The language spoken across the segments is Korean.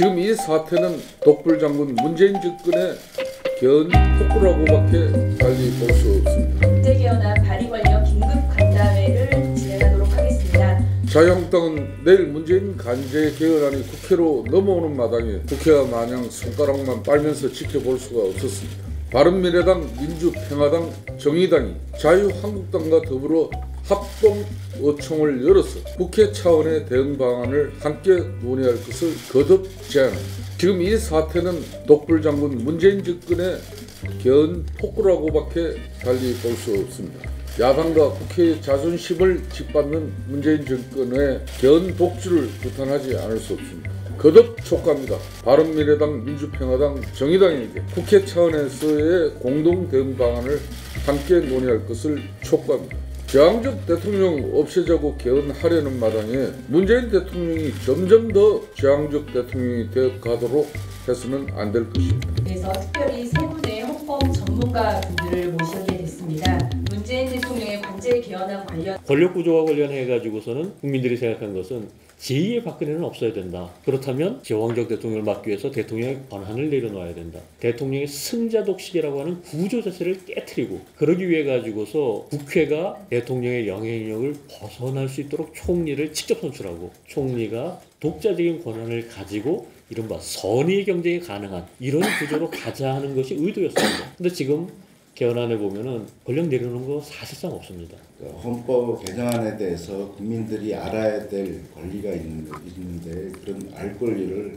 지금 이 사태는 독불 장군 문재인 집권의 견 폭구라고밖에 달리 볼 수 없습니다. 국제개헌안 발의 관련 긴급 간담회를 진행하도록 하겠습니다. 자유한국당은 내일 문재인 간제 개헌안이 국회로 넘어오는 마당에 국회가 마냥 손가락만 빨면서 지켜볼 수가 없었습니다. 바른미래당, 민주평화당, 정의당이 자유한국당과 더불어 합동 의총을 열어서 국회 차원의 대응 방안을 함께 논의할 것을 거듭 제안합니다. 지금 이 사태는 독불 장군 문재인 집권의 견 폭구라고밖에 달리 볼 수 없습니다. 야당과 국회의 자존심을 짓밟는 문재인 정권의 견 독주를 부탄하지 않을 수 없습니다. 거듭 촉구합니다. 바른미래당, 민주평화당, 정의당에게 국회 차원에서의 공동 대응 방안을 함께 논의할 것을 촉구합니다. 저항적 대통령 없애자고 개헌하려는 마당에 문재인 대통령이 점점 더 저항적 대통령이 되어 가도록 해서는 안 될 것입니다. 그래서 특별히 세 분의 헌법 전문가 분들을 모시 개헌안 관련 권력 구조와 관련해 가지고서는 국민들이 생각한 것은 제2의 박근혜는 없어야 된다. 그렇다면 제왕적 대통령을 막기 위해서 대통령의 권한을 내려놔야 된다. 대통령의 승자 독식이라고 하는 구조 자체를 깨뜨리고 그러기 위해 가지고서 국회가 대통령의 영향력을 벗어날 수 있도록 총리를 직접 선출하고 총리가 독자적인 권한을 가지고 이른바 선의 경쟁이 가능한 이런 구조로 가자 하는 것이 의도였습니다. 근데 지금 개헌안에 보면은 권력 내려놓는 거 사실상 없습니다. 그 헌법 개정안에 대해서 국민들이 알아야 될 권리가 있는, 있는데 그런 알 권리를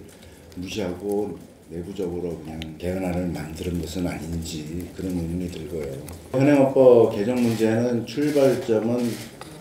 무시하고 내부적으로 그냥 개헌안을 만드는 것은 아닌지 그런 의문이 들고요. 현행헌법 개정 문제는 출발점은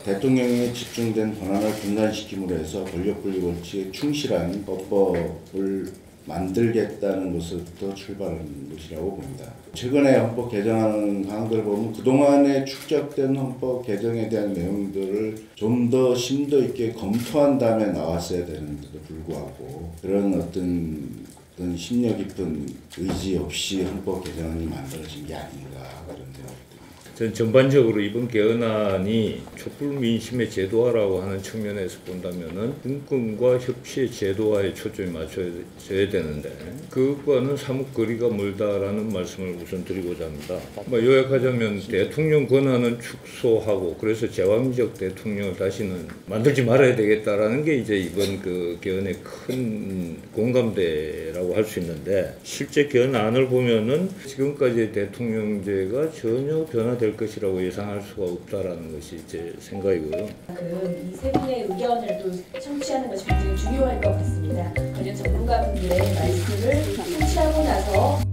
대통령에 집중된 권한을 분산시킴으로 해서 권력 분리 원칙에 충실한 헌법을 만들겠다는 것부터 출발한 것이라고 봅니다. 최근에 헌법 개정하는 사항들을 보면 그동안에 축적된 헌법 개정에 대한 내용들을 좀 더 심도 있게 검토한 다음에 나왔어야 되는데도 불구하고 그런 어떤 어떤 심려 깊은 의지 없이 헌법 개정안이 만들어진 게 아닌가 그런 생각이 듭니다. 전 전반적으로 이번 개헌안이 촛불 민심의 제도화라고 하는 측면에서 본다면은 분권과 협치의 제도화에 초점이 맞춰져야 되는데 그것과는 사뭇 거리가 멀다라는 말씀을 우선 드리고자 합니다. 뭐 요약하자면 대통령 권한은 축소하고 그래서 제왕적 대통령을 다시는 만들지 말아야 되겠다라는 게 이제 이번 그 개헌의 큰 공감대라고 할 수 있는데 실제 개헌안을 보면은 지금까지의 대통령제가 전혀 변화 될 것이라고 예상할 수가 없다라는 것이 제 생각이고요. 그이세 분의 의견을 또 청취하는 것이 굉장히 중요할 것 같습니다. 관련 전문가분들의 말씀을 청취하고 나서